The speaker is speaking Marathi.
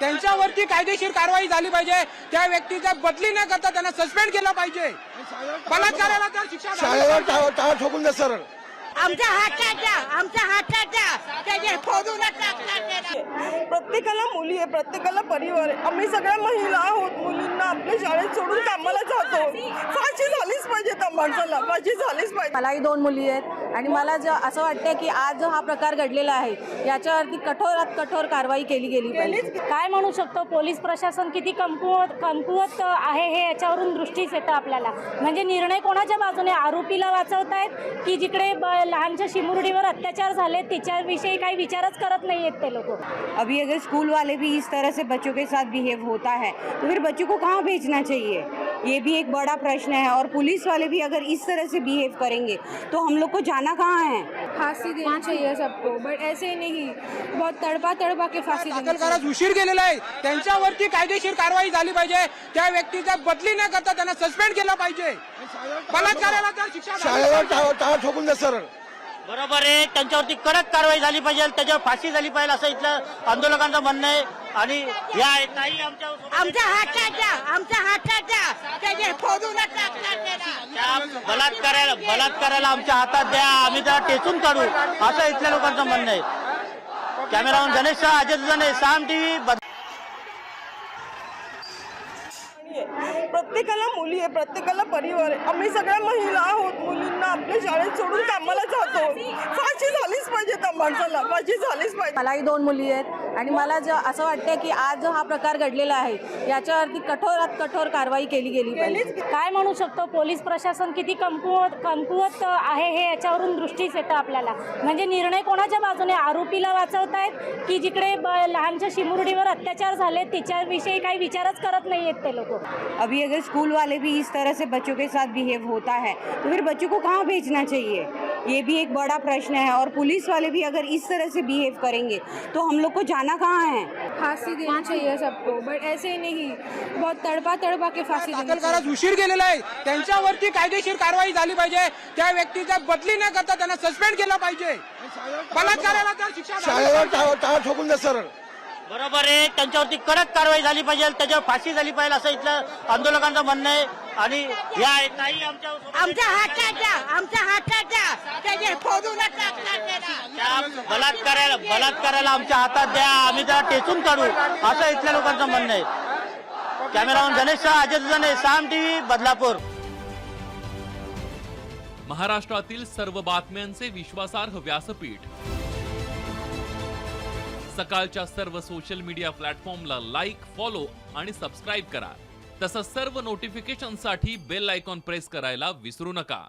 त्यांच्यावरती कायदेशीर कारवाई झाली पाहिजे. त्या व्यक्तीचा बदली न करता त्यांना सस्पेंड केलं पाहिजे. बलात्काराला तर शिक्षा झाली शाळेवर ठोकून द्या सरळ आमच्या हाताच्या आमच्या त्याचे फोडून प्रत्येकाला मुली आहे प्रत्येकाला परिवार आहे. आम्ही सगळ्या महिला आहोत मुलींना आपल्या शाळेत सोडून कामाला जातो. त्या माणसाला फाशी झालीच पाहिजे. मलाही दोन मुली आहेत आणि मला जो असं वाटतं की आज जो हा प्रकार घडलेला आहे याच्यावरती कठोरात कठोर कारवाई केली गेली पाहिजे. काय म्हणू शकतो पोलीस प्रशासन? किती कमकुवत कमकुवत आहे हे याच्यावरून दृष्टीच येतं आपल्याला. म्हणजे निर्णय कोणाच्या बाजूने? आरोपीला वाचवतायत की जिकडे ब- लहानशा शिमुरडीवर अत्याचार झाले तिच्याविषयी काही विचारच करत नाही आहेत ते लोक. अभी अगर स्कूल वाले भी इस तरह से बच्चों के साथ बिहेव होता है तो फिर बच्चों को कहाँ भेजना चाहिए? ये भी एक बड़ा प्रश्न है और पुलिस वाले भी अगर इस तरह से बिहेव करेंगे तो हम लोग को जाना कहाँ है? फांसी देनी चाहिए सबको बट ऐसे नहीं। बहुत तड़पा तड़पा के फांसी दाखल करायला उशीर केलेला आहे. त्यांच्यावरती कायदेशीर कारवाई झाली पाहिजे. त्या व्यक्तीचा बदली न करता त्यांना सस्पेंड केलं पाहिजे. बलात्काराला शिक्षा झाली शाळेवर ठोकून द्या सरळ. बरोबर आहे. त्यांच्यावरती कडक कारवाई झाली पाहिजे. त्याच्यावर फाशी झाली पाहिजे असं इथलं आंदोलकांचं म्हणणं आहे. आणि या ताई आमच्या आमच्या हाताच्या आमच्या हाताच्या त्याचे फोडून टाकतात त्या बलात्काराला बलात्काराला आमच्या हातात द्या. आम्ही त्याला टेचून काढू. असं इथल्या लोकांचं म्हणणं आहे. कॅमेरामन गणेश शाह अजय दुजाने साम टीव्ही प्रत्येकाला मुली आहे प्रत्येकाला परिवार आहे. आम्ही सगळ्या महिला आहोत मुलींना आपल्या शाळेत सोडून कामाला जातो. फाशी झालीच पाहिजे. झालीच मलाही दोन मुली आहेत आणि मला जो असं वाटतं की आज जो हा प्रकार घडलेला आहे याच्यावरती कठोरात कठोर कारवाई केली गेली पाहिजे. काय म्हणू शकतो? पोलीस प्रशासन किती कमकुवत कमकुवत आहे हे याच्यावरून दृष्टीच येतं आपल्याला. म्हणजे निर्णय कोणाच्या बाजूने? आरोपीला वाचवतायत की जिकडे ब- लहानशा शिमुरडीवर अत्याचार झाले तिच्याविषयी काही विचारच करत नाही आहेत ते लोक. अभी अगर स्कूल वाले भी इस तरह से बच्चों के साथ बिहेव होता है तो फिर बच्चों को कहाँ भेजना चाहिए? ये भी एक बड़ा प्रश्न है और पुलिस वाले भी अगर इस तरह से बिहेव करेंगे तो हम लोग को जाना कहाँ है? फांसी देनी चाहिए सबको बट ऐसे ही नहीं। बहुत तड़पा तड़पा के फांसी दाखल करायला उशीर आहे. त्यांच्यावरती कायदेशीर कारवाई झाली पाहिजे. त्या व्यक्तीचा बदली न करता त्यांना सस्पेंड केलं पाहिजे. बलात्काराला शिक्षा शाळेवर ठोकून द्या सरळ. बरोबर आहे. त्यांच्यावरती कडक कारवाई झाली पाहिजे. त्याच्यावर फाशी झाली पाहिजे असं इथलं आंदोलकांचं म्हणणं आहे. आणि या ताई आमच्या बलात्काराला बलात्काराला आमच्या हातात द्या. आम्ही त्याला टेचून काढू. असं इथल्या लोकांचं म्हणणं आहे. कॅमेरामन गणेश शाह अजय दुजाने साम टीव्ही बदलापूर. महाराष्ट्रातील सर्व बातम्यांचे विश्वासार्ह व्यासपीठ. सकाळच्या सर्व सोशल मीडिया प्लॅटफॉर्मला लाईक फॉलो आणि सबस्क्राईब करा. तसंच सर्व नोटिफिकेशनसाठी बेल आयकॉन प्रेस करायला विसरू नका.